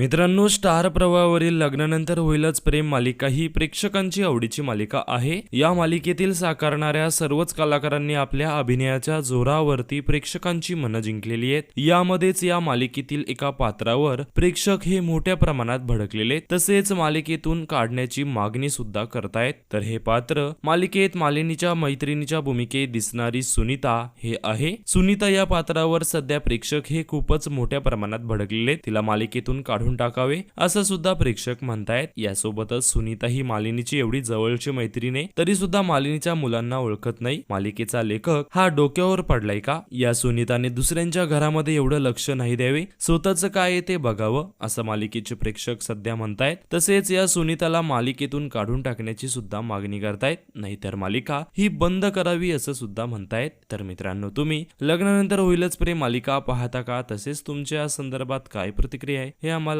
मित्रांनो स्टार प्रवाहावरील लग्नानंतर होईलच प्रेम मालिका ही प्रेक्षकांची आवडीची मालिका आहे. या मालिकेतील साकारणाऱ्या सर्वच कलाकारांनी आपल्या अभिनयाच्या जोरावरती प्रेक्षकांची मनं जिंकलेली आहेत. यामध्येच या मालिकेतील एका पात्रावर प्रेक्षक हे मोठ्या प्रमाणात भडकलेले तसेच मालिकेतून काढण्याची मागणी सुद्धा करतायत. तर हे पात्र मालिकेत मालिनीच्या मैत्रिणीच्या भूमिकेत दिसणारी सुनीता हे आहे. सुनीता या पात्रावर सध्या प्रेक्षक हे खूपच मोठ्या प्रमाणात भडकलेले तिला मालिकेतून काढून टाकावे असं सुद्धा प्रेक्षक म्हणतायत. यासोबतच सुनीता ही मालिनीची एवढी जवळची मैत्रीण आहे तरी सुद्धा मालिनीच्या मुलांना ओळखत नाही. मालिकेचा लेखक हा डोक्यावर पडलाय का? या सुनीताने दुसऱ्यांच्या घरामध्ये एवढं लक्ष नाही द्यावे स्वतःच काय आहे ते बघावं असं मालिकेचे प्रेक्षक सध्या म्हणतायत. तसेच या सुनीताला मालिकेतून काढून टाकण्याची सुद्धा मागणी करतायत. नाहीतर मालिका ही बंद करावी असं सुद्धा म्हणतायत. तर मित्रांनो तुम्ही लग्नानंतर होईलच प्रेम मालिका पाहता का? तसेच तुमच्या संदर्भात काय प्रतिक्रिया आहे हे आम्हाला